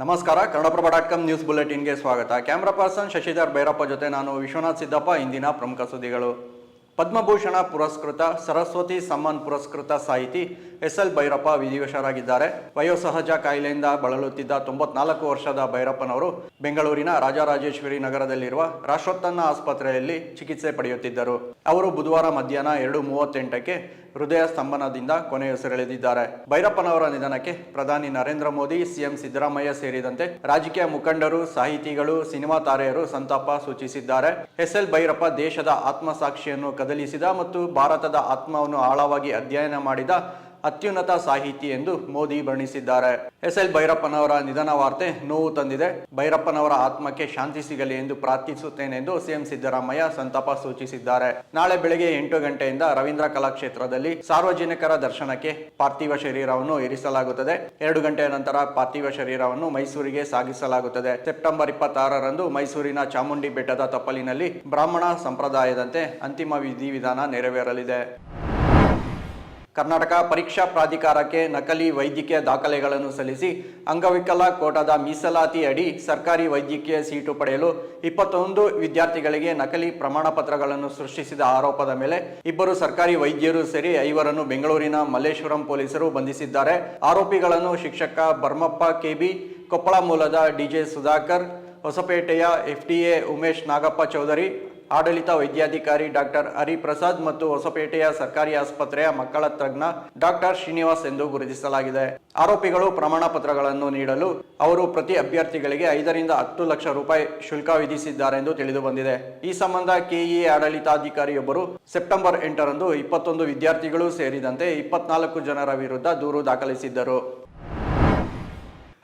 ನಮಸ್ಕಾರ Kannadaprabha dot com news ಬುಲೆಟಿನ್ಗೆ ಸ್ವಾಗತ. ಕ್ಯಾಮ್ರಾ ಪರ್ಸನ್ ಶಶಿಧರ್ ಭೈರಪ್ಪ ಜೊತೆ ನಾನು ವಿಶ್ವನಾಥ್ ಸಿದ್ದಪ್ಪ, ಇಂದಿನ ಪ್ರಮುಖ ಸುದ್ದಿಗಳು. ಪದ್ಮಭೂಷಣ ಪುರಸ್ಕೃತ, ಸರಸ್ವತಿ ಸಮ್ಮಾನ್ ಪುರಸ್ಕೃತ ಸಾಹಿತಿ ಎಸ್ ಎಲ್ ಭೈರಪ್ಪ ವಿಧಿವಶರಾಗಿದ್ದಾರೆ. ವಯೋಸಹಜ ಕಾಯಿಲೆಯಿಂದ ಬಳಲುತ್ತಿದ್ದ ತೊಂಬತ್ನಾಲ್ಕು ವರ್ಷದ ಭೈರಪ್ಪನವರು ಬೆಂಗಳೂರಿನ ರಾಜರಾಜೇಶ್ವರಿ ನಗರದಲ್ಲಿರುವ ರಾಷ್ಟ್ರೋತ್ತನ್ನ ಆಸ್ಪತ್ರೆಯಲ್ಲಿ ಚಿಕಿತ್ಸೆ ಪಡೆಯುತ್ತಿದ್ದರು. ಅವರು ಬುಧವಾರ ಮಧ್ಯಾಹ್ನ ಎರಡು ಮೂವತ್ತೆಂಟಕ್ಕೆ ಹೃದಯ ಸ್ತಂಭನದಿಂದ ಕೊನೆಯುಸಿರೆಳೆದಿದ್ದಾರೆ ಭೈರಪ್ಪನವರ ನಿಧನಕ್ಕೆ ಪ್ರಧಾನಿ ನರೇಂದ್ರ ಮೋದಿ, ಸಿಎಂ ಸಿದ್ದರಾಮಯ್ಯ ಸೇರಿದಂತೆ ರಾಜಕೀಯ ಮುಖಂಡರು, ಸಾಹಿತಿಗಳು, ಸಿನಿಮಾ ತಾರೆಯರು ಸಂತಾಪ ಸೂಚಿಸಿದ್ದಾರೆ. ಎಸ್ ಎಲ್ ಭೈರಪ್ಪ ದೇಶದ ಆತ್ಮಸಾಕ್ಷಿಯನ್ನು ಕದಲಿಸಿದ ಮತ್ತು ಭಾರತದ ಆತ್ಮವನ್ನು ಆಳವಾಗಿ ಅಧ್ಯಯನ ಮಾಡಿದ ಅತ್ಯುನ್ನತ ಸಾಹಿತಿ ಎಂದು ಮೋದಿ ಬಣ್ಣಿಸಿದ್ದಾರೆ. ಎಸ್. ಎಲ್. ಭೈರಪ್ಪನವರ ನಿಧನ ವಾರ್ತೆ ನೋವು ತಂದಿದೆ. ಭೈರಪ್ಪನವರ ಆತ್ಮಕ್ಕೆ ಶಾಂತಿ ಸಿಗಲಿ ಎಂದು ಪ್ರಾರ್ಥಿಸುತ್ತೇನೆ ಎಂದು ಸಿಎಂ ಸಿದ್ದರಾಮಯ್ಯ ಸಂತಾಪ ಸೂಚಿಸಿದ್ದಾರೆ. ನಾಳೆ ಬೆಳಗ್ಗೆ ಎಂಟು ಗಂಟೆಯಿಂದ ರವೀಂದ್ರ ಕಲಾಕ್ಷೇತ್ರದಲ್ಲಿ ಸಾರ್ವಜನಿಕರ ದರ್ಶನಕ್ಕೆ ಪಾರ್ಥಿವ ಶರೀರವನ್ನು ಇರಿಸಲಾಗುತ್ತದೆ. ಎರಡು ಗಂಟೆಯ ನಂತರ ಪಾರ್ಥಿವ ಶರೀರವನ್ನು ಮೈಸೂರಿಗೆ ಸಾಗಿಸಲಾಗುತ್ತದೆ. ಸೆಪ್ಟೆಂಬರ್ ಇಪ್ಪತ್ತಾರರಂದು ಮೈಸೂರಿನ ಚಾಮುಂಡಿ ಬೆಟ್ಟದ ತಪ್ಪಲಿನಲ್ಲಿ ಬ್ರಾಹ್ಮಣ ಸಂಪ್ರದಾಯದಂತೆ ಅಂತಿಮ ವಿಧಿವಿಧಾನ ನೆರವೇರಲಿದೆ. ಕರ್ನಾಟಕ ಪರೀಕ್ಷಾ ಪ್ರಾಧಿಕಾರಕ್ಕೆ ನಕಲಿ ವೈದ್ಯಕೀಯ ದಾಖಲೆಗಳನ್ನು ಸಲ್ಲಿಸಿ ಅಂಗವಿಕಲ ಕೋಟಾದ ಮೀಸಲಾತಿ ಅಡಿ ಸರ್ಕಾರಿ ವೈದ್ಯಕೀಯ ಸೀಟು ಪಡೆಯಲು ಇಪ್ಪತ್ತೊಂದು ವಿದ್ಯಾರ್ಥಿಗಳಿಗೆ ನಕಲಿ ಪ್ರಮಾಣ ಪತ್ರಗಳನ್ನು ಸೃಷ್ಟಿಸಿದ ಆರೋಪದ ಮೇಲೆ ಇಬ್ಬರು ಸರ್ಕಾರಿ ವೈದ್ಯರು ಸೇರಿ ಐವರನ್ನು ಬೆಂಗಳೂರಿನ ಮಲ್ಲೇಶ್ವರಂ ಪೊಲೀಸರು ಬಂಧಿಸಿದ್ದಾರೆ. ಆರೋಪಿಗಳನ್ನು ಶಿಕ್ಷಕ ಬರ್ಮಪ್ಪ ಕೆಬಿ, ಕೊಪ್ಪಳ ಮೂಲದ ಡಿಜೆ ಸುಧಾಕರ್, ಹೊಸಪೇಟೆಯ ಎಫ್ಡಿಎ ಉಮೇಶ್ ನಾಗಪ್ಪ ಚೌಧರಿ ಆಡಳಿತ ವೈದ್ಯಾಧಿಕಾರಿ ಡಾಕ್ಟರ್ ಹರಿಪ್ರಸಾದ್ ಮತ್ತು ಹೊಸಪೇಟೆಯ ಸರ್ಕಾರಿ ಆಸ್ಪತ್ರೆಯ ಮಕ್ಕಳ ತಜ್ಞ ಡಾಕ್ಟರ್ ಶ್ರೀನಿವಾಸ್ ಎಂದು ಗುರುತಿಸಲಾಗಿದೆ. ಆರೋಪಿಗಳು ಪ್ರಮಾಣ ಪತ್ರಗಳನ್ನು ನೀಡಲು ಅವರು ಪ್ರತಿ ಅಭ್ಯರ್ಥಿಗಳಿಗೆ ಐದರಿಂದ ಹತ್ತು ಲಕ್ಷ ರೂಪಾಯಿ ಶುಲ್ಕ ವಿಧಿಸಿದ್ದಾರೆ ಎಂದು ತಿಳಿದು ಬಂದಿದೆ ಈ ಸಂಬಂಧ ಕೆಇಎ ಆಡಳಿತಾಧಿಕಾರಿಯೊಬ್ಬರು ಸೆಪ್ಟೆಂಬರ್ ಎಂಟರಂದು ಇಪ್ಪತ್ತೊಂದು ವಿದ್ಯಾರ್ಥಿಗಳು ಸೇರಿದಂತೆ ಇಪ್ಪತ್ನಾಲ್ಕು ಜನರ ವಿರುದ್ಧ ದೂರು ದಾಖಲಿಸಿದ್ದರು.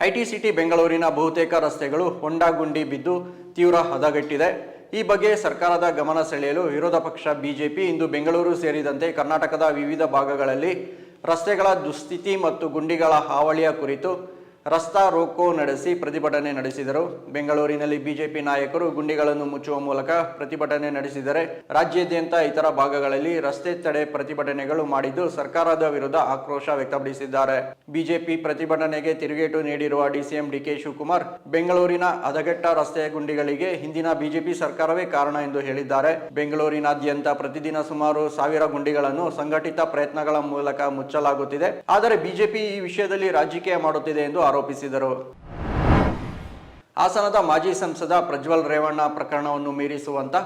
ಐಟಿ ಸಿಟಿ ಬೆಂಗಳೂರಿನ ಬಹುತೇಕ ರಸ್ತೆಗಳು ಹೊಂಡಾಗುಂಡಿ ಬಿದ್ದು ತೀವ್ರ ಹದಗೆಟ್ಟಿದೆ. ಈ ಬಗ್ಗೆ ಸರ್ಕಾರದ ಗಮನ ಸೆಳೆಯಲು ವಿರೋಧ ಪಕ್ಷ ಬಿಜೆಪಿ ಇಂದು ಬೆಂಗಳೂರು ಸೇರಿದಂತೆ ಕರ್ನಾಟಕದ ವಿವಿಧ ಭಾಗಗಳಲ್ಲಿ ರಸ್ತೆಗಳ ದುಸ್ಥಿತಿ ಮತ್ತು ಗುಂಡಿಗಳ ಹಾವಳಿಯ ಕುರಿತು ರಸ್ತಾ ರೋಕೋ ನಡೆಸಿ ಪ್ರತಿಭಟನೆ ನಡೆಸಿದರು. ಬೆಂಗಳೂರಿನಲ್ಲಿ ಬಿಜೆಪಿ ನಾಯಕರು ಗುಂಡಿಗಳನ್ನು ಮುಚ್ಚುವ ಮೂಲಕ ಪ್ರತಿಭಟನೆ ನಡೆಸಿದರೆ ರಾಜ್ಯಾದ್ಯಂತ ಇತರ ಭಾಗಗಳಲ್ಲಿ ರಸ್ತೆ ತಡೆ ಪ್ರತಿಭಟನೆಗಳು ಮಾಡಿದ್ದು ಸರ್ಕಾರದ ವಿರುದ್ಧ ಆಕ್ರೋಶ ವ್ಯಕ್ತಪಡಿಸಿದ್ದಾರೆ. ಬಿಜೆಪಿ ಪ್ರತಿಭಟನೆಗೆ ತಿರುಗೇಟು ನೀಡಿರುವ ಡಿಸಿಎಂ ಡಿಕೆ ಶಿವಕುಮಾರ್, ಬೆಂಗಳೂರಿನ ಹದಗೆಟ್ಟ ರಸ್ತೆಯ ಗುಂಡಿಗಳಿಗೆ ಹಿಂದಿನ ಬಿಜೆಪಿ ಸರ್ಕಾರವೇ ಕಾರಣ ಎಂದು ಹೇಳಿದ್ದಾರೆ. ಬೆಂಗಳೂರಿನಾದ್ಯಂತ ಪ್ರತಿದಿನ ಸುಮಾರು ಸಾವಿರ ಗುಂಡಿಗಳನ್ನು ಸಂಘಟಿತ ಪ್ರಯತ್ನಗಳ ಮೂಲಕ ಮುಚ್ಚಲಾಗುತ್ತಿದೆ. ಆದರೆ ಬಿಜೆಪಿ ಈ ವಿಷಯದಲ್ಲಿ ರಾಜಕೀಯ ಮಾಡುತ್ತಿದೆ ಎಂದು ಆರೋಪಿಸಿದರು. ಹಾಸನದ ಮಾಜಿ ಸಂಸದ ಪ್ರಜ್ವಲ್ ರೇವಣ್ಣ ಪ್ರಕರಣವನ್ನು ಮೀರಿಸುವಂತ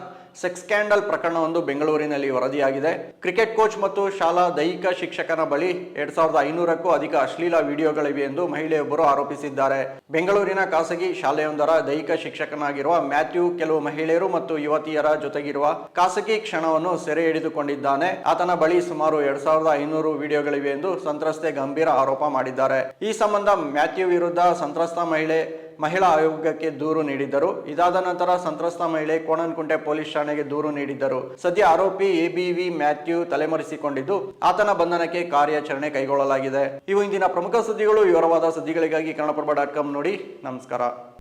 ಸೆಕ್ಸ್ ಸ್ಕ್ಯಾಂಡಲ್ ಪ್ರಕರಣವೊಂದು ಬೆಂಗಳೂರಿನಲ್ಲಿ ವರದಿಯಾಗಿದೆ. ಕ್ರಿಕೆಟ್ ಕೋಚ್ ಮತ್ತು ಶಾಲಾ ದೈಹಿಕ ಶಿಕ್ಷಕನ ಬಳಿ ಎರಡ್ ಸಾವಿರದ ಐನೂರಕ್ಕೂ ಅಧಿಕ ಅಶ್ಲೀಲ ವಿಡಿಯೋಗಳಿವೆ ಎಂದು ಮಹಿಳೆಯೊಬ್ಬರು ಆರೋಪಿಸಿದ್ದಾರೆ. ಬೆಂಗಳೂರಿನ ಖಾಸಗಿ ಶಾಲೆಯೊಂದರ ದೈಹಿಕ ಶಿಕ್ಷಕನಾಗಿರುವ ಮ್ಯಾಥ್ಯೂ ಕೆಲವು ಮಹಿಳೆಯರು ಮತ್ತು ಯುವತಿಯರ ಜೊತೆಗಿರುವ ಖಾಸಗಿ ಕ್ಷಣವನ್ನು ಸೆರೆ ಹಿಡಿದುಕೊಂಡಿದ್ದಾನೆ. ಆತನ ಬಳಿ ಸುಮಾರು ಎರಡ್ ಸಾವಿರದ ಐನೂರು ವಿಡಿಯೋಗಳಿವೆ ಎಂದು ಸಂತ್ರಸ್ತೆ ಗಂಭೀರ ಆರೋಪ ಮಾಡಿದ್ದಾರೆ. ಈ ಸಂಬಂಧ ಮ್ಯಾಥ್ಯೂ ವಿರುದ್ಧ ಸಂತ್ರಸ್ತ ಮಹಿಳೆ ಮಹಿಳಾ ಆಯೋಗಕ್ಕೆ ದೂರು ನೀಡಿದ್ದರು. ಇದಾದ ನಂತರ ಸಂತ್ರಸ್ತ ಮಹಿಳೆ ಕೋಣನಕುಂಟೆ ಪೊಲೀಸ್ ಠಾಣೆಗೆ ದೂರು ನೀಡಿದ್ದರು. ಸದ್ಯ ಆರೋಪಿ ಎಬಿವಿ ಮ್ಯಾಥ್ಯೂ ತಲೆಮರೆಸಿಕೊಂಡಿದ್ದು, ಆತನ ಬಂಧನಕ್ಕೆ ಕಾರ್ಯಾಚರಣೆ ಕೈಗೊಳ್ಳಲಾಗಿದೆ. ಇವು ಇಂದಿನ ಪ್ರಮುಖ ಸುದ್ದಿಗಳು. ವಿವರವಾದ ಸುದ್ದಿಗಳಿಗಾಗಿ ಕನ್ನಡಪ್ರಭ ಡಾಟ್ ನೋಡಿ. ನಮಸ್ಕಾರ.